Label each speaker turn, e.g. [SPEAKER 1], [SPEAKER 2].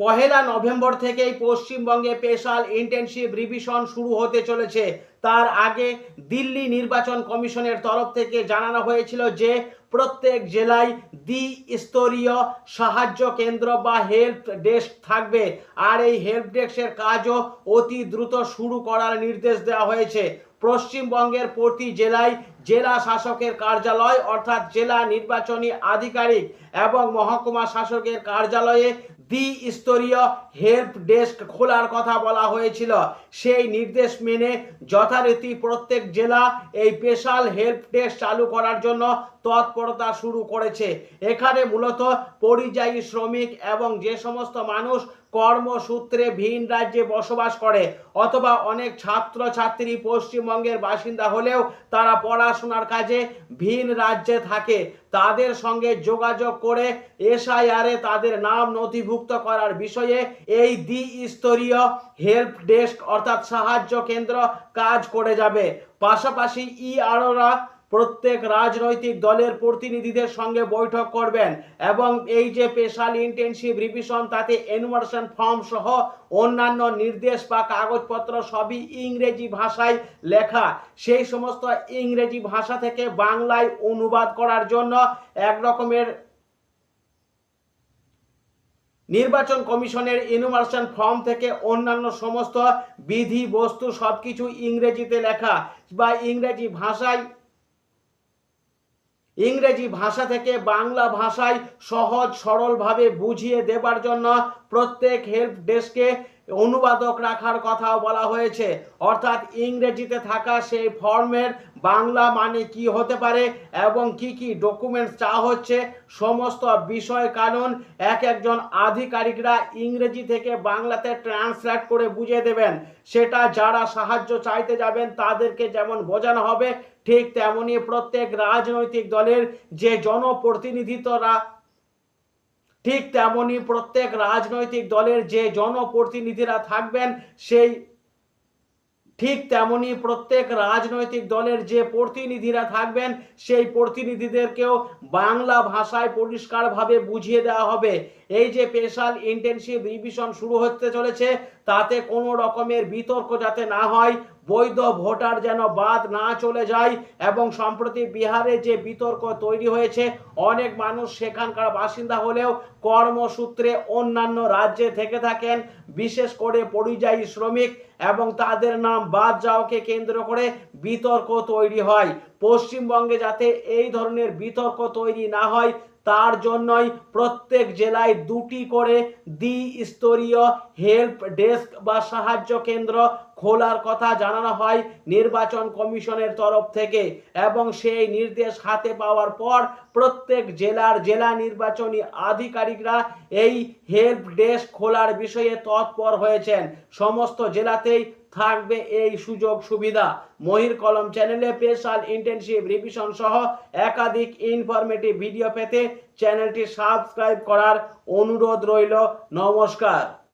[SPEAKER 1] পহেলা November থেকেই পশ্চিমবঙ্গে special intensive revision শুরু হতে চলেছে। তার আগে দিল্লি নির্বাচন কমিশনের তরফ থেকে জানানো হয়েছিল যে, প্রত্যেক জেলায় দ্বি স্তরীয় সাহায্য কেন্দ্র বা হেল্প ডেস্ক থাকবে। আর এই হেল্প ডেস্কের কাজও অতি দ্রুত শুরু করার নির্দেশ দেওয়া হয়েছে। পশ্চিমবঙ্গের প্রতি জেলায় জেলা শাসকের কার্যালয় অর্থাৎ জেলা নির্বাচনী আধিকারিক এবং মহকুমা শাসকের কার্যালয়ে দ্বি স্তরীয় হেল্প ডেস্ক খোলার কথা বলা হয়েছিল। সেই নির্দেশ মেনে যথারীতি প্রত্যেক জেলা এই স্পেশাল হেল্প ডেস্ক চালু করার জন্য তৎপরতা শুরু করেছে। এখানে মূলত পরিযায়ী শ্রমিক এবং যে সমস্ত মানুষ কর্মসূত্রে ভিন রাজ্যে বসবাস করে, অথবা অনেক ছাত্র ছাত্রী পশ্চিমবঙ্গের বাসিন্দা হলেও তারা পড়াশোনার কাজে ভিন রাজ্যে থাকে। তাদের সঙ্গে যোগাযোগ করে এসআইআরে তাদের নাম নথিভুক্ত করার বিষয়ে এই দ্বিস্তরীয় হেল্প ডেস্ক অর্থাৎ সাহায্য কেন্দ্র কাজ করে যাবে। পাশাপাশি ইআরওরা প্রত্যেক রাজনৈতিক দলের প্রতিনিধিদের সঙ্গে বৈঠক করবেন এবং এই যে স্পেশাল ইন্টেনসিভ রিভিশন তাতে এনভার্সন ফর্ম সহ অন্যান্য নির্দেশ বা কাগজপত্র সবই ইংরেজি ভাষায় লেখা। সেই সমস্ত ইংরেজি ভাষা থেকে বাংলায় অনুবাদ করার জন্য এক রকমের নির্বাচন কমিশনের ইনভার্সন ফর্ম থেকে অন্যান্য সমস্ত বিধি বস্তু সবকিছু ইংরেজিতে লেখা বা ইংরেজি ভাষায় ইংরেজি ভাষা থেকে বাংলা ভাষায় সহজ সরলভাবে বুঝিয়ে দেবার জন্য প্রত্যেক হেল্প ডেস্কে অনুবাদক রাখার কথাও বলা হয়েছে। অর্থাৎ ইংরেজিতে থাকা সেই ফর্মের বাংলা মানে কি হতে পারে এবং কি কি ডকুমেন্টস চা হচ্ছে, সমস্ত বিষয় কারণ এক একজন আধিকারিকরা ইংরেজি থেকে বাংলাতে ট্রান্সলেট করে বুঝিয়ে দেবেন। সেটা যারা সাহায্য চাইতে যাবেন তাদেরকে যেমন বোঝানো হবে, ঠিক তেমনি প্রত্যেক রাজনৈতিক দলের যে জনপ্রতিনিধিত্বরা ঠিক তেমনি প্রত্যেক রাজনৈতিক দলের যে জনপ্রতিনিধিরা থাকবেন, সেই ঠিক তেমনি প্রত্যেক রাজনৈতিক দলের যে প্রতিনিধিরা থাকবেন, সেই প্রতিনিধিদেরকেও বাংলা ভাষায় পরিষ্কারভাবে বুঝিয়ে দেওয়া হবে। এই যে স্পেশাল ইন্টেনসিভ রিভিশন শুরু হতে চলেছে, তাতে কোনো রকমের বিতর্ক যাতে না হয় বৈধ ভোটার যেন বাদ না চলে যায় এবং সম্প্রতি বিহারে যে বিতর্ক তৈরি হয়েছে, অনেক মানুষ সেখানকার বাসিন্দা হলেও কর্মসূত্রে অন্যান্য রাজ্যে থেকে থাকেন, বিশেষ করে পরিযায়ী শ্রমিক এবং তাদের নাম বাদ যাওয়াকে কেন্দ্র করে বিতর্ক তৈরি হয়। পশ্চিমবঙ্গে যাতে এই ধরনের বিতর্ক তৈরি না হয় তার জন্যই প্রত্যেক জেলায় দুটি করে দ্বি স্তরীয় হেল্প ডেস্ক বা সাহায্য কেন্দ্র খোলার কথা জানানো হয় নির্বাচন কমিশনের তরফ থেকে এবং সেই নির্দেশ হাতে পাওয়ার পর প্রত্যেক জেলার জেলা নির্বাচনী আধিকারিকরা এই হেল্প ডেস্ক খোলার বিষয়ে তৎপর হয়েছেন। সমস্ত জেলাতেই থাকবে এই সুযোগ সুবিধা। মহির কলম চ্যানেলে স্পেশাল ইন্টেনসিভ রিভিশন সহ একাধিক ইনফরমেটিভ ভিডিও পেতে চ্যানেলটি সাবস্ক্রাইব করার অনুরোধ রইল। নমস্কার।